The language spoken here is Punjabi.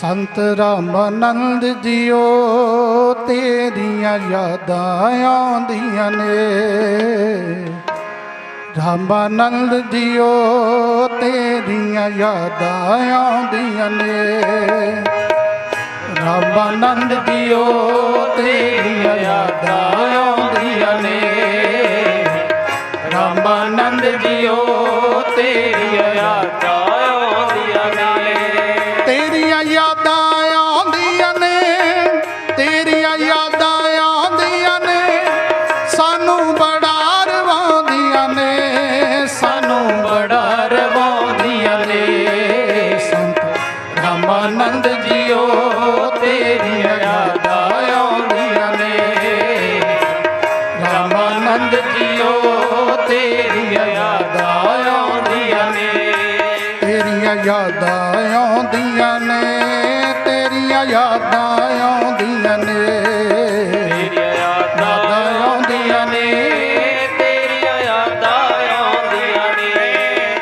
ਸੰਤ ਰਾਮਾਨੰਦ ਜੀਓ, ਤੇਰੀਆਂ ਯਾਦਾਂ ਆਉਂਦੀਆਂ ਨੇ। ਰਾਮਾਨੰਦ ਜੀਓ, ਤੇਰੀਆਂ ਯਾਦਾਂ ਆਉਂਦੀਆਂ ਨੇ। ਰਾਮਾਨੰਦ ਜੀਓ, ਤੇਰੀਆਂ ਯਾਦਾਂ ਆਉਂਦੀਆਂ ਨੇ। ਰਾਮਾਨੰਦ ਜੀਓ, ਤੇਰੀਆਂ ਤੇਰੀਆਂ ਯਾਦਾਂ ਆਉਂਦੀਆਂ ਨੇ, ਤੇਰੀਆਂ ਯਾਦਾਂ ਆਉਂਦੀਆਂ ਨੇ। ਸਾਨੂੰ ਬੜਾ ਰਵਾਉਂਦੀਆਂ ਨੇ, ਸਾਨੂੰ ਬੜਾ ਰਵਾਉਂਦੀਆਂ ਨੇ। ਸੰਤ ਰਾਮਾਨੰਦ ਜੀਓ, ਤੇਰੀਆਂ ਯਾਦਾਂ ਆਉਂਦੀਆਂ ਨੇ। ਰਾਮਾਨੰਦ ਜੀਓ, ਤੇਰੀਆਂ ਯਾਦਾਂ ਆਉਂਦੀਆਂ ਨੇ।